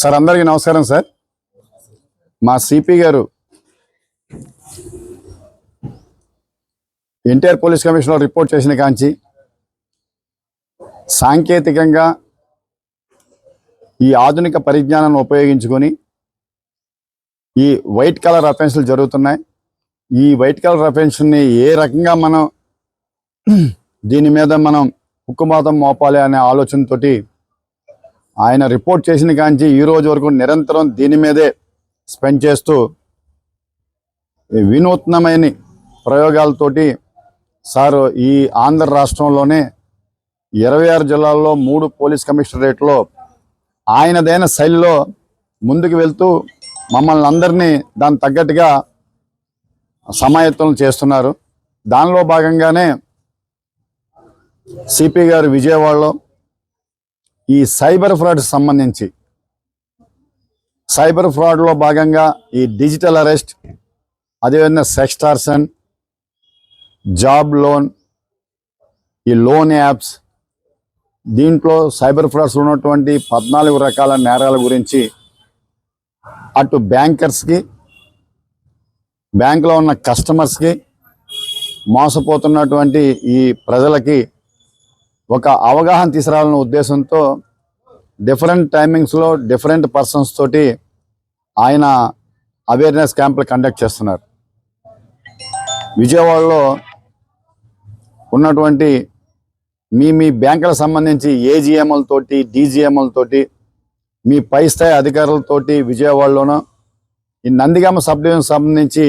Sir అందరికీ నమస్కారం sir. మా సిపి గారు ఎన్టీఆర్ పోలీస్ కమిషన్లో రిపోర్ట్ చేసిన కాంచి సాంకేతికంగా ఈ ఆధునిక పరిజ్ఞానాన్ని ఉపయోగించుకొని ఈ వైట్ కలర్ అఫెన్స్లు జరుగుతున్నాయి. ఈ వైట్ కలర్ అఫెన్స్ని ఏ రకంగా మనం దీని మీద మనం ఉక్కుమాతం మోపాలి అనే ఆలోచనతోటి ఆయన రిపోర్ట్ చేసిన కాంచి ఈ రోజు వరకు నిరంతరం దీని మీదే స్పెండ్ చేస్తూ వినూత్నమైన ప్రయోగాలతోటి సార్ ఈ ఆంధ్ర రాష్ట్రంలోనే ఇరవై ఆరు జిల్లాల్లో మూడు పోలీస్ కమిషనరేట్లో ఆయనదైన శైలిలో ముందుకు వెళ్తూ మమ్మల్ని అందరినీ దాని తగ్గట్టుగా సమాయత్తం చేస్తున్నారు. దానిలో భాగంగానే సిపి గారు విజయవాడలో ఈ సైబర్ ఫ్రాడ్ సంబంధించి సైబర్ ఫ్రాడ్లో భాగంగా ఈ డిజిటల్ అరెస్ట్ అదేవిధంగా సెక్స్టార్సన్ జాబ్ లోన్ ఈ లోన్ యాప్స్ దీంట్లో సైబర్ ఫ్రాడ్స్ ఉన్నటువంటి పద్నాలుగు రకాల నేరాల గురించి అటు బ్యాంకర్స్కి బ్యాంకులో ఉన్న కస్టమర్స్కి మోసపోతున్నటువంటి ఈ ప్రజలకి ఒక అవగాహన తీసుకురావాలన్న ఉద్దేశంతో డిఫరెంట్ టైమింగ్స్లో డిఫరెంట్ పర్సన్స్ తోటి ఆయన అవేర్నెస్ క్యాంపులు కండక్ట్ చేస్తున్నారు. విజయవాడలో ఉన్నటువంటి మీ మీ బ్యాంకులకు సంబంధించి ఏజీఎంలతోటి డీజీఎంలతోటి మీ పై స్థాయి అధికారులతోటి విజయవాడలోనూ ఈ నందిగామ సబ్ డివిజన్ సంబంధించి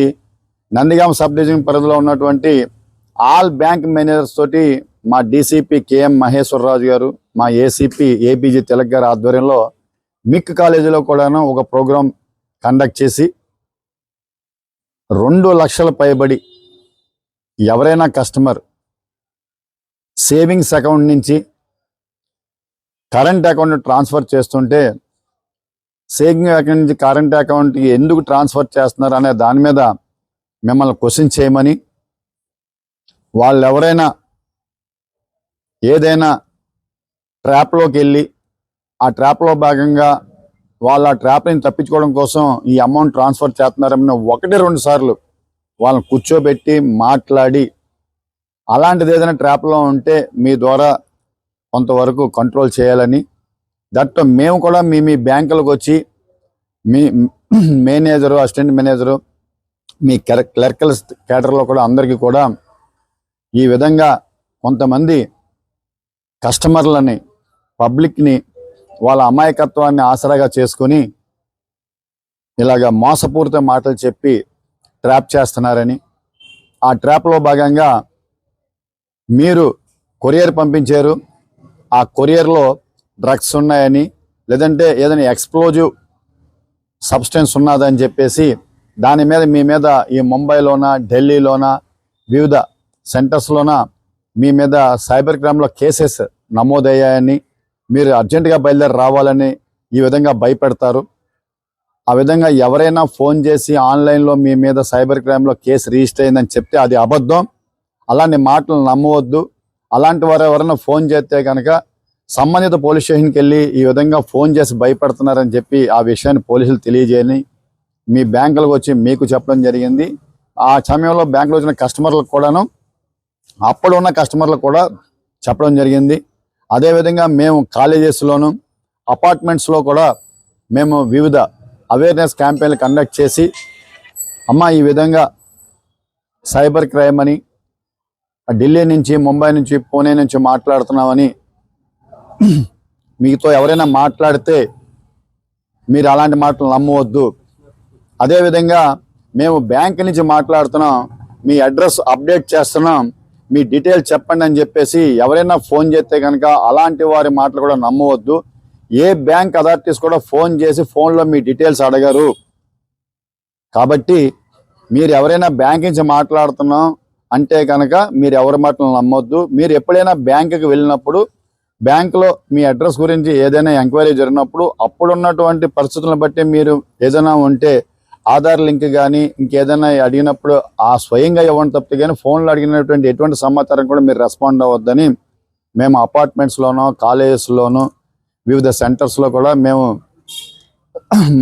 నందిగామ సబ్ డివిజన్ పరిధిలో ఉన్నటువంటి ఆల్ బ్యాంక్ మేనేజర్స్ తోటి మా డీసీపీ కేఎం మహేశ్వరరాజు గారు మా ఏసీపీ ఏపీజీ తిలక్ గారి ఆధ్వర్యంలో మిక్ కాలేజీలో కూడాను ఒక ప్రోగ్రాం కండక్ట్ చేసి రెండు లక్షల పైబడి ఎవరైనా కస్టమర్ సేవింగ్స్ అకౌంట్ నుంచి కరెంట్ అకౌంట్ ట్రాన్స్ఫర్ చేస్తుంటే సేవింగ్ అకౌంట్ నుంచి కరెంట్ అకౌంట్కి ఎందుకు ట్రాన్స్ఫర్ చేస్తున్నారు అనే దాని మీద మిమ్మల్ని క్వశ్చన్ చేయమని వాళ్ళు ఎవరైనా ఏదైనా ట్రాప్లోకి వెళ్ళి ఆ ట్రాప్లో భాగంగా వాళ్ళ ఆ ట్రాప్ని తప్పించుకోవడం కోసం ఈ అమౌంట్ ట్రాన్స్ఫర్ చేస్తున్నారని ఒకటి రెండు సార్లు వాళ్ళని కూర్చోబెట్టి మాట్లాడి అలాంటిది ఏదైనా ట్రాప్లో ఉంటే మీ ద్వారా కొంతవరకు కంట్రోల్ చేయాలని. దట్ మేము కూడా మీ మీ బ్యాంకులకు వచ్చి మీ మేనేజరు అసిస్టెంట్ మేనేజరు మీ క్లర్కల్ కేటర్లో కూడా అందరికీ కూడా ఈ విధంగా కొంతమంది కస్టమర్లని పబ్లిక్ని వాళ్ళ అమాయకత్వాన్ని ఆసరాగా చేసుకొని ఇలాగ మోసపూరిత మాటలు చెప్పి ట్రాప్ చేస్తున్నారని. ఆ ట్రాప్లో భాగంగా మీరు కొరియర్ పంపించారు. ఆ కొరియర్లో డ్రగ్స్ ఉన్నాయని లేదంటే ఏదైనా ఎక్స్ప్లోజివ్ సబ్స్టెన్స్ ఉన్నదని చెప్పేసి దాని మీద మీ మీద ఈ ముంబైలోన ఢిల్లీలోన వివిధ సెంటర్స్లోన మీ మీద సైబర్ క్రైమ్లో కేసెస్ నమోదయ్యాయని మీరు అర్జెంటుగా బయలుదేరి రావాలని ఈ విధంగా భయపెడతారు. ఆ విధంగా ఎవరైనా ఫోన్ చేసి ఆన్లైన్లో మీ మీద సైబర్ క్రైమ్లో కేసు రిజిస్టర్ అయిందని చెప్తే అది అబద్ధం. అలాంటి మాటలు నమ్మవద్దు. అలాంటి వారు ఎవరైనా ఫోన్ చేస్తే కనుక సంబంధిత పోలీస్ స్టేషన్కి వెళ్ళి ఈ విధంగా ఫోన్ చేసి భయపడుతున్నారని చెప్పి ఆ విషయాన్ని పోలీసులు తెలియజేయని మీ బ్యాంకులకు వచ్చి మీకు చెప్పడం జరిగింది. ఆ సమయంలో బ్యాంకులో వచ్చిన కస్టమర్లకు కూడాను అప్పుడు ఉన్న కస్టమర్లకు కూడా చెప్పడం జరిగింది. అదేవిధంగా మేము కాలేజెస్లోను అపార్ట్మెంట్స్లో కూడా మేము వివిధ అవేర్నెస్ క్యాంపెయిన్లు కండక్ట్ చేసి అమ్మ ఈ విధంగా సైబర్ క్రైమ్ అని ఢిల్లీ నుంచి ముంబై నుంచి పూణే నుంచి మాట్లాడుతున్నామని మీతో ఎవరైనా మాట్లాడితే మీరు అలాంటి మాటలు నమ్మవద్దు. అదేవిధంగా మేము బ్యాంక్ నుంచి మాట్లాడుతున్నాం మీ అడ్రస్ అప్డేట్ చేస్తున్నాం మీ డీటెయిల్స్ చెప్పండి అని చెప్పేసి ఎవరైనా ఫోన్ చేస్తే కనుక అలాంటి వారి మాటలు కూడా నమ్మవద్దు. ఏ బ్యాంక్ అథారిటీస్ కూడా ఫోన్ చేసి ఫోన్లో మీ డీటెయిల్స్ అడగరు. కాబట్టి మీరు ఎవరైనా బ్యాంక్ నుంచి మాట్లాడుతున్నాం అంటే కనుక మీరు ఎవరి మాటలు నమ్మొద్దు. మీరు ఎప్పుడైనా బ్యాంకుకి వెళ్ళినప్పుడు బ్యాంకులో మీ అడ్రస్ గురించి ఏదైనా ఎంక్వైరీ జరిగినప్పుడు అప్పుడు ఉన్నటువంటి పరిస్థితులను బట్టి మీరు ఏదైనా ఉంటే ఆధార్ లింక్ కానీ ఇంకేదైనా అడిగినప్పుడు ఆ స్వయంగా ఇవ్వండి తప్పితే కానీ ఫోన్లో అడిగినటువంటి ఎటువంటి సమాచారం కూడా మీరు రెస్పాండ్ అవ్వద్దని మేము అపార్ట్మెంట్స్లోనో కాలేజెస్లోనూ వివిధ సెంటర్స్లో కూడా మేము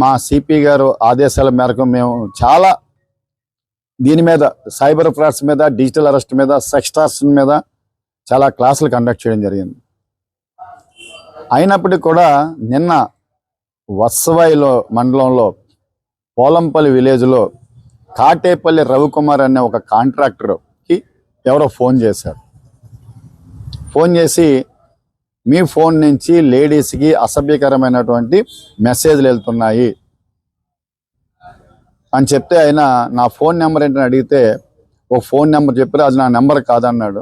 మా సిపి గారు ఆదేశాల మేరకు మేము చాలా దీని మీద సైబర్ ఫ్రాడ్స్ మీద డిజిటల్ అరెస్ట్ మీద సెక్స్టార్షన్ మీద చాలా క్లాసులు కండక్ట్ చేయడం జరిగింది. అయినప్పటికీ కూడా నిన్న వత్సవాయిలో మండలంలో పోలంపల్లి విలేజ్లో కాటేపల్లి రవికుమార్ అనే ఒక కాంట్రాక్టర్కి ఎవరో ఫోన్ చేశారు. ఫోన్ చేసి మీ ఫోన్ నుంచి లేడీస్కి అసభ్యకరమైనటువంటి మెసేజ్లు వెళ్తున్నాయి. అని చెప్తే ఆయన నా ఫోన్ నెంబర్ ఏంటని అడిగితే ఒక ఫోన్ నెంబర్ చెప్పారు అది నా నెంబర్ కాదన్నాడు.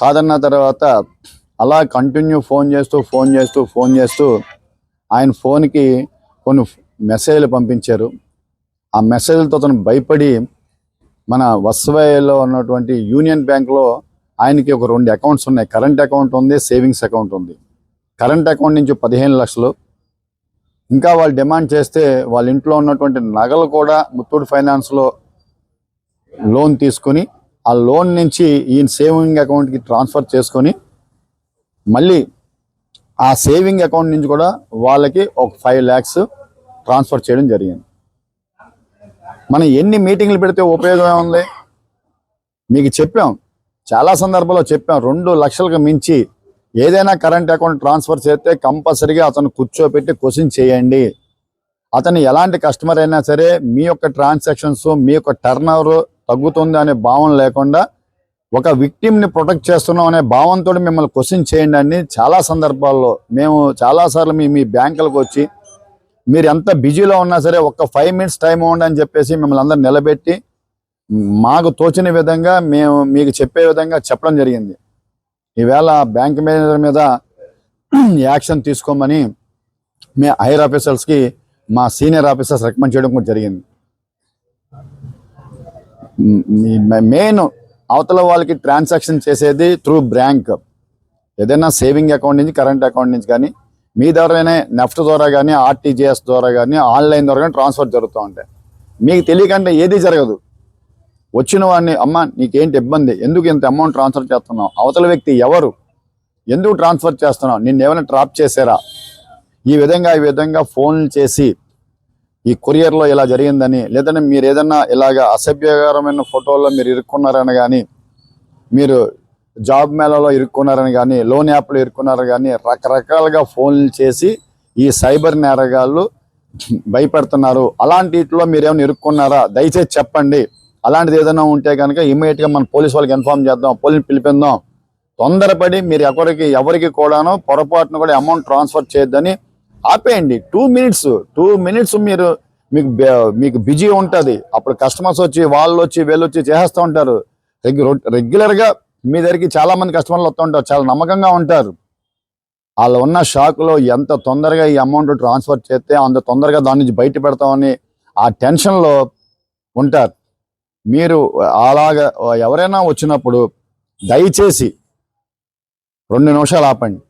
కాదన్న తర్వాత అలా కంటిన్యూ ఫోన్ చేస్తూ ఫోన్ చేస్తూ ఫోన్ చేస్తూ ఆయన ఫోన్కి కొన్ని మెసేజ్లు పంపించారు. ఆ మెసేజ్లతో అతను భయపడి మన వస్వయలో ఉన్నటువంటి యూనియన్ బ్యాంక్లో ఆయనకి ఒక రెండు అకౌంట్స్ ఉన్నాయి. కరెంట్ అకౌంట్ ఉంది సేవింగ్స్ అకౌంట్ ఉంది. కరెంట్ అకౌంట్ నుంచి పదిహేను లక్షలు ఇంకా వాళ్ళు డిమాండ్ చేస్తే వాళ్ళ ఇంట్లో ఉన్నటువంటి నగలు కూడా ముత్తూట్ ఫైనాన్స్లో లోన్ తీసుకొని ఆ లోన్ నుంచి ఈయన సేవింగ్ అకౌంట్కి ట్రాన్స్ఫర్ చేసుకొని మళ్ళీ ఆ సేవింగ్ అకౌంట్ నుంచి కూడా వాళ్ళకి ఒక ఫైవ్ ల్యాక్స్ ట్రాన్స్ఫర్ చేయడం జరిగింది. మనం ఎన్ని మీటింగ్లు పెడితే ఉపయోగం ఏముంది? మీకు చెప్పాం. చాలా సందర్భాల్లో చెప్పాం. రెండు లక్షలకు మించి ఏదైనా కరెంట్ అకౌంట్ ట్రాన్స్ఫర్ చేస్తే కంపల్సరీగా అతను కూర్చోపెట్టి క్వశ్చన్ చేయండి. అతను ఎలాంటి కస్టమర్ అయినా సరే మీ యొక్క ట్రాన్సాక్షన్స్ మీ యొక్క టర్న్ తగ్గుతుంది అనే భావన లేకుండా ఒక విక్టిమ్ని ప్రొటెక్ట్ చేస్తున్నాం అనే భావంతో మిమ్మల్ని క్వశ్చన్ చేయండి అని చాలా సందర్భాల్లో మేము చాలాసార్లు మీ మీ బ్యాంకులకు వచ్చి మీరు ఎంత బిజీలో ఉన్నా సరే ఒక్క ఫైవ్ మినిట్స్ టైం ఇవ్వండి అని చెప్పేసి మిమ్మల్ని అందరు నిలబెట్టి మాకు తోచిన విధంగా మేము మీకు చెప్పే విధంగా చెప్పడం జరిగింది. ఈవేళ బ్యాంక్ మేనేజర్ మీద యాక్షన్ తీసుకోమని మీ హైర్ ఆఫీసర్స్కి మా సీనియర్ ఆఫీసర్స్ రికమెండ్ చేయడం కూడా జరిగింది. మెయిన్ అవతల వాళ్ళకి ట్రాన్సాక్షన్ చేసేది త్రూ బ్యాంక్. ఏదైనా సేవింగ్ అకౌంట్ నుంచి కరెంట్ అకౌంట్ నుంచి కానీ మీ ద్వారానే నెఫ్ట్ ద్వారా కానీ ఆర్టీజీఎస్ ద్వారా కానీ ఆన్లైన్ ద్వారా కానీ ట్రాన్స్ఫర్ జరుగుతూ ఉంటాయి. మీకు తెలియకంటే ఏది జరగదు. వచ్చిన వాడిని అమ్మ నీకేంటి ఇబ్బంది? ఎందుకు ఇంత అమౌంట్ ట్రాన్స్ఫర్ చేస్తున్నావు? అవతల వ్యక్తి ఎవరు? ఎందుకు ట్రాన్స్ఫర్ చేస్తున్నావు? నిన్ను ఏమైనా ట్రాప్ చేశారా? ఈ విధంగా ఈ విధంగా ఫోన్లు చేసి ఈ కొరియర్లో ఇలా జరిగిందని లేదంటే మీరు ఏదన్నా ఇలాగ అసభ్యకరమైన ఫోటోల్లో మీరు ఇరుక్కున్నారని కానీ మీరు జాబ్ మేళలో ఇరుక్కున్నారని కానీ లోన్ యాప్లో ఇరుక్కున్నారని కానీ రకరకాలుగా ఫోన్లు చేసి ఈ సైబర్ నేరగాళ్ళు భయపెడుతున్నారు. అలాంటి వీటిలో మీరు ఏమైనా ఇరుక్కున్నారా? దయచేసి చెప్పండి. అలాంటిది ఏదైనా ఉంటే కనుక ఇమీడియట్గా మన పోలీస్ వాళ్ళకి ఇన్ఫార్మ్ చేద్దాం పోలీస్ పిలిపిందాం తొందరపడి మీరు ఎవరికి ఎవరికి కూడాను పొరపాటున కూడా అమౌంట్ ట్రాన్స్ఫర్ చేయొద్దని ఆపేయండి. టూ మినిట్స్ టూ మినిట్స్ మీరు మీకు మీకు బిజీ ఉంటుంది. అప్పుడు కస్టమర్స్ వచ్చి వాళ్ళు వచ్చి వీళ్ళు వచ్చి చేసేస్తూ ఉంటారు. రెగ్యు- రెగ్యులర్గా మీ దగ్గరికి చాలామంది కస్టమర్లు వస్తూ ఉంటారు. చాలా నమ్మకంగా ఉంటారు. వాళ్ళు ఉన్న షాక్లో ఎంత తొందరగా ఈ అమౌంట్ ట్రాన్స్ఫర్ చేస్తే అంత తొందరగా దాని నుంచి బయట పెడతామని ఆ టెన్షన్లో ఉంటారు. మీరు అలాగా ఎవరైనా వచ్చినప్పుడు దయచేసి రెండు నిమిషాలు ఆపండి.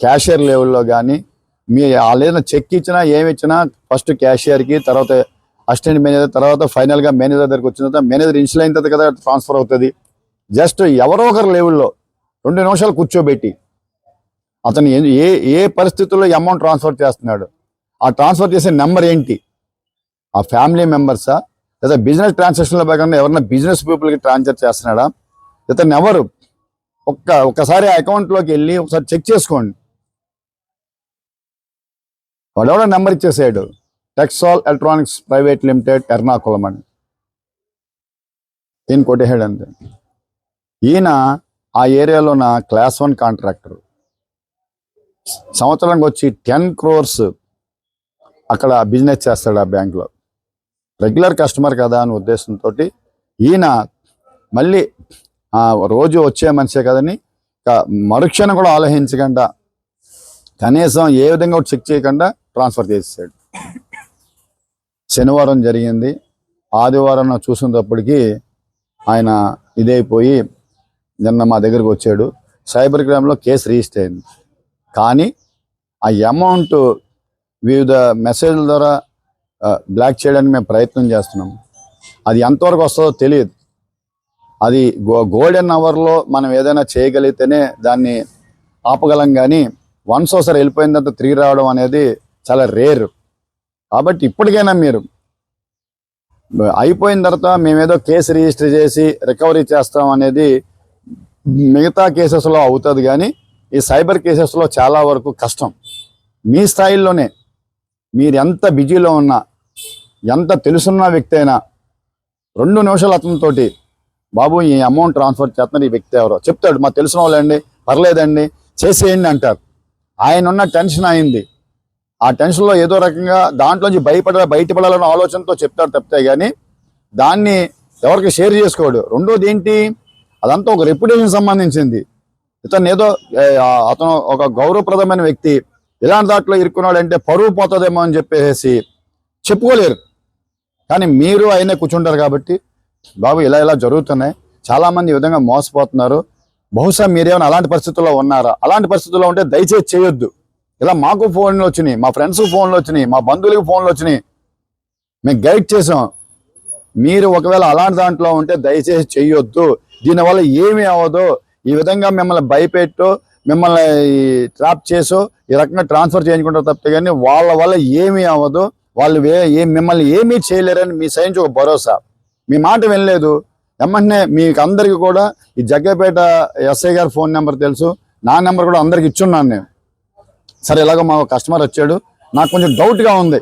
క్యాషియర్ లెవెల్లో కానీ మీ ఏదైనా చెక్ ఇచ్చినా ఏమి ఇచ్చినా ఫస్ట్ క్యాషియర్కి తర్వాత అసిస్టెంట్ మేనేజర్ తర్వాత ఫైనల్గా మేనేజర్ దగ్గరికి వచ్చిన తర్వాత మేనేజర్ ఇన్షియల్ అయిన తర్వాత కదా ట్రాన్స్ఫర్ అవుతుంది. జస్ట్ ఎవరో ఒకరు లెవెల్లో రెండు నిమిషాలు కూర్చోబెట్టి అతను ఏ- ఏ ఏ పరిస్థితుల్లో అమౌంట్ ట్రాన్స్ఫర్ చేస్తున్నాడు ఆ ట్రాన్స్ఫర్ చేసే నెంబర్ ఏంటి? ఆ ఫ్యామిలీ మెంబర్సా? లేదా బిజినెస్ ట్రాన్సాక్షన్లో భాగంగా ఎవరైనా బిజినెస్ పీపుల్కి ట్రాన్స్ఫర్ చేస్తున్నాడా? ఇతను ఎవరు ఒక్క ఒక్కసారి ఆ అకౌంట్లోకి వెళ్ళి ఒకసారి చెక్ చేసుకోండి. వాడెవడో నెంబర్ ఇచ్చేసాడు. Texal electronics private limited Ernakulam అని. ఈయన కొట్టేసాడు అంతే. ఈయన ఆ ఏరియాలో నా క్లాస్ వన్ కాంట్రాక్టర్ సంవత్సరానికి వచ్చి టెన్ క్రోర్స్ అక్కడ బిజినెస్ చేస్తాడు ఆ బ్యాంక్లో రెగ్యులర్ కస్టమర్ కదా అనే ఉద్దేశంతో ఈయన మళ్ళీ రోజు వచ్చే మనిషే కదని ఇక మరుక్షణం కూడా ఆలోచించకుండా కనీసం ఏ విధంగా ఒకటి చెక్ చేయకుండా ట్రాన్స్ఫర్ చేసేసాడు. శనివారం జరిగింది. ఆదివారం చూసినప్పటికీ ఆయన ఇదైపోయి నిన్న మా దగ్గరకు వచ్చాడు. సైబర్ క్రైమ్లో కేసు రిజిస్టర్ అయింది. కానీ ఆ అమౌంట్ వివిధ మెసేజ్ల ద్వారా బ్లాక్ చేయడానికి మేము ప్రయత్నం చేస్తున్నాం. అది ఎంతవరకు వస్తుందో తెలియదు. అది గో గోల్డెన్ అవర్లో మనం ఏదైనా చేయగలిగితేనే దాన్ని ఆపగలం కానీ వన్స్ ఒకసారి వెళ్ళిపోయిన తర్వాత తిరిగి రావడం అనేది చాలా రేర్ కాబట్టి ఇప్పటికైనా మీరు అయిపోయిన తర్వాత మేమేదో కేసు రిజిస్టర్ చేసి రికవరీ చేస్తాం అనేది మిగతా కేసెస్లో అవుతుంది కానీ ఈ సైబర్ కేసెస్లో చాలా వరకు కష్టం. మీ స్థాయిలోనే మీరు ఎంత బిజీలో ఉన్నా ఎంత తెలుసున్న వ్యక్తి అయినా రెండు నిమిషాలు అతనితోటి బాబు ఈ అమౌంట్ ట్రాన్స్ఫర్ చేస్తున్నారు ఈ వ్యక్తి ఎవరో? చెప్తాడు మా తెలిసిన వాళ్ళండి పర్లేదండి చేసేయండి అంటారు. ఆయన ఉన్న టెన్షన్ అయింది. ఆ టెన్షన్లో ఏదో రకంగా దాంట్లోంచి భయపడ బయటపడాలన్న ఆలోచనతో చెప్తాడు తప్పితే కానీ దాన్ని ఎవరికి షేర్ చేసుకోడు. రెండోది ఏంటి? అదంతా ఒక రెప్యుటేషన్ సంబంధించింది. ఇతను ఏదో అతను ఒక గౌరవప్రదమైన వ్యక్తి. ఇలాంటి దాంట్లో ఇరుక్కున్నాడంటే పరువు పోతుందేమో అని చెప్పేసి చెప్పుకోలేరు. కానీ మీరు అయినా కూర్చుంటారు కాబట్టి బాబు ఇలా ఇలా జరుగుతున్నాయి. చాలామంది ఈ విధంగా మోసపోతున్నారు. బహుశా మీరేమైనా అలాంటి పరిస్థితుల్లో ఉన్నారా? అలాంటి పరిస్థితుల్లో ఉంటే దయచేసి చేయొద్దు. ఇలా మాకు ఫోన్లు వచ్చినాయి మా ఫ్రెండ్స్ ఫోన్లు వచ్చినాయి మా బంధువులకి ఫోన్లు వచ్చినాయి. మేము గైడ్ చేసాం. మీరు ఒకవేళ అలాంటి దాంట్లో ఉంటే దయచేసి చేయొద్దు. దీనివల్ల ఏమీ అవ్వదు. ఈ విధంగా మిమ్మల్ని భయపెట్టు మిమ్మల్ని ట్రాప్ చేసో ఈ రకంగా ట్రాన్స్ఫర్ చేయించుకుంటారు తప్పితే కానీ వాళ్ళ వల్ల ఏమీ అవ్వదు. వాళ్ళు వే ఏ మిమ్మల్ని ఏమీ చేయలేరని మీ సైన్స్ ఒక భరోసా. మీ మాట వినలేదు. వెంటనే మీకు అందరికీ కూడా ఈ జగ్గపేట ఎస్ఐ గారి ఫోన్ నెంబర్ తెలుసు. నా నెంబర్ కూడా అందరికి ఇచ్చున్నాను నేను. సరే ఇలాగో మా కస్టమర్ వచ్చాడు. నాకు కొంచెం డౌట్గా ఉంది.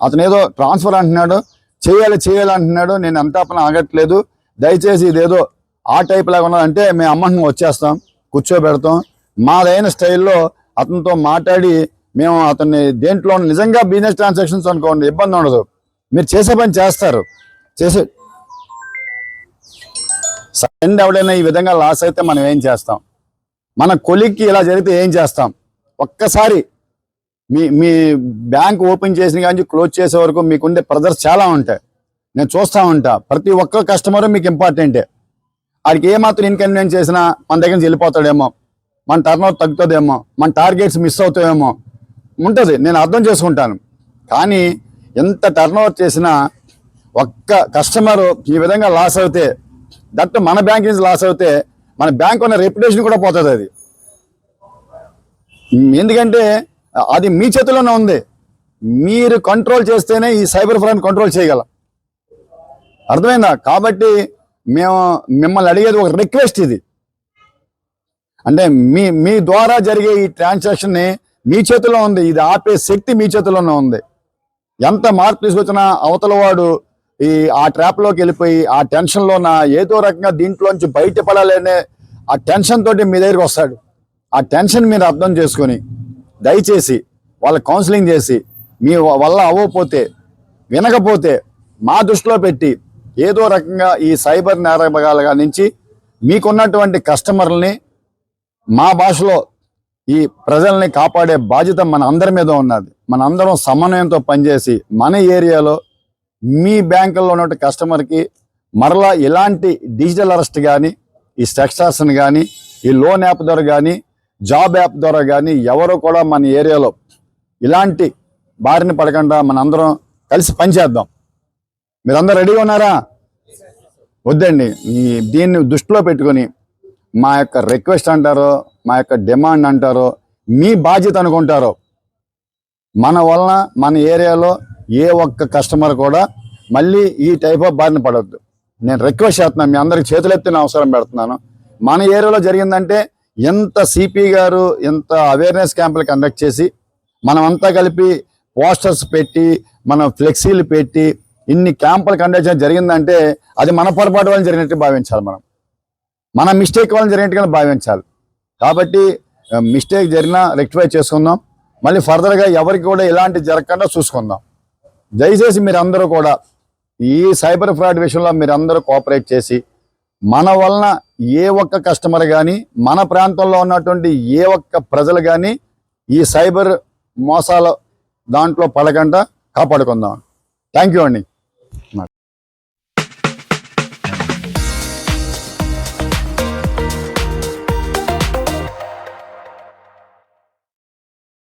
అతను ఏదో ట్రాన్స్ఫర్ అంటున్నాడు. చేయాలి చేయాలి అంటున్నాడు. నేను ఎంత పని ఆగట్లేదు. దయచేసి ఇదేదో ఆ టైప్ లాగా ఉన్నదంటే మేము అమ్మంటున్నాం వచ్చేస్తాం. కూర్చోబెడతాం. మాదైన స్టైల్లో అతనితో మాట్లాడి మేము అతన్ని దేంట్లో నిజంగా బిజినెస్ ట్రాన్సాక్షన్స్ అనుకోండి ఇబ్బంది ఉండదు. మీరు చేసే పని చేస్తారు. చేసే సెండ్ ఎవడైనా ఈ విధంగా లాస్ అయితే మనం ఏం చేస్తాం? మన కొలిక్కి ఇలా జరిగితే ఏం చేస్తాం? ఒక్కసారి మీ మీ బ్యాంక్ ఓపెన్ చేసిన కానీ క్లోజ్ చేసే వరకు మీకుండే ప్రెజర్స్ చాలా ఉంటాయి. నేను చూస్తూ ఉంటా. ప్రతి ఒక్క కస్టమర్ మీకు ఇంపార్టెంటే ఆడికి ఏమాత్రం ఇన్కన్వీనియన్స్ చేసినా మన దగ్గర నుంచి వెళ్ళిపోతాడేమో. మన టర్న్ ఓవర్ తగ్గుతుందేమో. మన టార్గెట్స్ మిస్ అవుతాయేమో. ఉంటుంది. నేను అర్థం చేసుకుంటాను. కానీ ఎంత టర్న్ ఓవర్ చేసినా ఒక్క కస్టమర్ ఈ విధంగా లాస్ అవుతే దట్ మన బ్యాంక్ నుంచి లాస్ అవుతే మన బ్యాంక్ ఉన్న రెప్యుటేషన్ కూడా పోతుంది అది. ఎందుకంటే అది మీ చేతిలోనే ఉంది. మీరు కంట్రోల్ చేస్తేనే ఈ సైబర్ ఫ్రాడ్ కంట్రోల్ చేయగలం. అర్థమైందా? కాబట్టి మేము మిమ్మల్ని అడిగేది ఒక రిక్వెస్ట్ ఇది. అంటే మీ మీ ద్వారా జరిగే ఈ ట్రాన్సాక్షన్ని మీ చేతిలో ఉంది. ఇది ఆపే శక్తి మీ చేతిలోనే ఉంది. ఎంత మార్పు తీసుకొచ్చినా అవతల వాడు ఈ ఆ ట్రాప్లోకి వెళ్ళిపోయి ఆ టెన్షన్లోన నా ఏదో రకంగా దీంట్లోంచి బయటపడాలనే ఆ టెన్షన్ తోటి మీ దగ్గరికి వస్తాడు. ఆ టెన్షన్ మీరు అర్థం చేసుకొని దయచేసి వాళ్ళ కౌన్సిలింగ్ చేసి మీ వల్ల అవ్వకపోతే వినకపోతే మా దృష్టిలో పెట్టి ఏదో రకంగా ఈ సైబర్ నేరగాల నుంచి మీకున్నటువంటి కస్టమర్లని మా భాషలో ఈ ప్రజల్ని కాపాడే బాధ్యత మన అందరి మీద ఉన్నది. మన అందరం సమన్వయంతో పనిచేసి మన ఏరియాలో మీ బ్యాంకుల్లో ఉన్న కస్టమర్కి మరలా ఇలాంటి డిజిటల్ అరెస్ట్ కానీ ఈ సెక్స్టార్సన్ కానీ ఈ లోన్ యాప్ ద్వారా కానీ జాబ్ యాప్ ద్వారా కానీ ఎవరు కూడా మన ఏరియాలో ఇలాంటి బారిన పడకుండా మన అందరం కలిసి పనిచేద్దాం. మీరందరూ రెడీగా ఉన్నారా? వద్దండి. ఈ దీన్ని దృష్టిలో పెట్టుకొని మా యొక్క రిక్వెస్ట్ అంటారో మా యొక్క డిమాండ్ అంటారో మీ బాధ్యత అనుకుంటారో మన వలన మన ఏరియాలో ఏ ఒక్క కస్టమర్ కూడా మళ్ళీ ఈ టైప్ ఆఫ్ బారిన పడవద్దు నేను రిక్వెస్ట్ చేస్తున్నాను మీ అందరికి చేతులెత్తిన అవసరం పెడుతున్నాను. మన ఏరియాలో జరిగిందంటే ఎంత సిపి గారు ఎంత అవేర్నెస్ క్యాంపులు కండక్ట్ చేసి మనమంతా కలిపి పోస్టర్స్ పెట్టి మనం ఫ్లెక్సీలు పెట్టి ఇన్ని క్యాంపులు కండక్ట్ చేయడం జరిగిందంటే అది మన పొరపాటు వల్ల జరిగినట్టు భావించాలి మనం. మన మిస్టేక్ వల్ల జరిగినట్టుగా భావించాలి. కాబట్టి మిస్టేక్ జరిగినా రెక్టిఫై చేసుకుందాం. మళ్ళీ ఫర్దర్గా ఎవరికి కూడా ఇలాంటి జరగకుండా చూసుకుందాం. దయచేసి మీరందరూ కూడా ఈ సైబర్ ఫ్రాడ్ విషయంలో మీరు అందరూ కోఆపరేట్ చేసి మన వలన ఏ ఒక్క కస్టమర్ కానీ మన ప్రాంతంలో ఉన్నటువంటి ఏ ఒక్క ప్రజలు కానీ ఈ సైబర్ మోసాల దాంట్లో పడకుండా కాపాడుకుందాం. థ్యాంక్ యూ అండి.